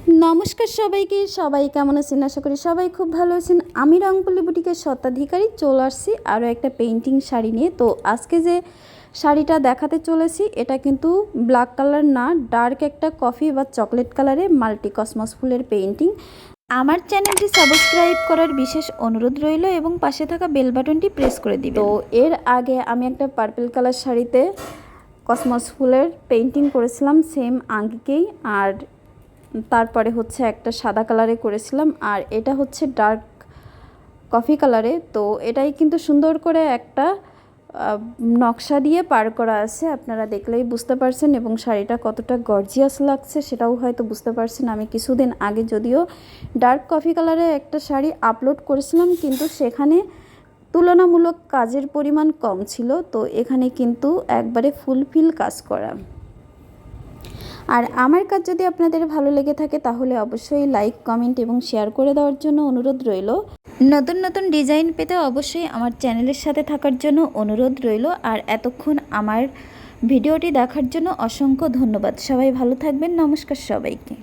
নমস্কার সবাইকে, সবাই কেমন আছেন? আশা করি সবাই খুব ভালো আছেন। আমি রংপুলি বুটিকের স্বত্বাধিকারী, চলে আসছি আরও একটা পেন্টিং শাড়ি নিয়ে। তো আজকে যে শাড়িটা দেখাতে চলেছি, এটা কিন্তু ব্ল্যাক কালার না ডার্ক একটা কফি বা চকলেট কালারে মাল্টি কসমস ফুলের পেন্টিং আমার চ্যানেলটি সাবস্ক্রাইব করার বিশেষ অনুরোধ রইল এবং পাশে থাকা বেল বাটনটি প্রেস করে দিবে তো এর আগে আমি একটা পার্পল কালার শাড়িতে কসমস ফুলের পেন্টিং করেছিলাম সেম আঙ্গিকেই। আর তারপরে হচ্ছে একটা সাদা কালারে করেছিলাম, আর এটা হচ্ছে ডার্ক কফি কালারে তো এটাই কিন্তু সুন্দর করে একটা নকশা দিয়ে পার করা আছে, আপনারা দেখলেই বুঝতে পারছেন, এবং শাড়িটা কতটা গর্জিয়াস লাগছে সেটাও হয়তো বুঝতে পারছেন। আমি কিছুদিন আগে যদিও ডার্ক কফি কালারে একটা শাড়ি আপলোড করেছিলাম, কিন্তু সেখানে তুলনামূলক কাজের পরিমাণ কম ছিল, তো এখানে কিন্তু একবারে ফুলফিল কাজ করা। আর আমার কাজ যদি আপনাদের ভালো লেগে থাকে, তাহলে অবশ্যই লাইক কমেন্ট এবং শেয়ার করে দেওয়ার জন্য অনুরোধ রইল। নতুন নতুন ডিজাইন পেতে অবশ্যই আমার চ্যানেলের সাথে থাকার জন্য অনুরোধ রইল। আর এতক্ষণ আমার ভিডিওটি দেখার জন্য অসংখ্য ধন্যবাদ। সবাই ভালো থাকবেন। নমস্কার সবাইকে।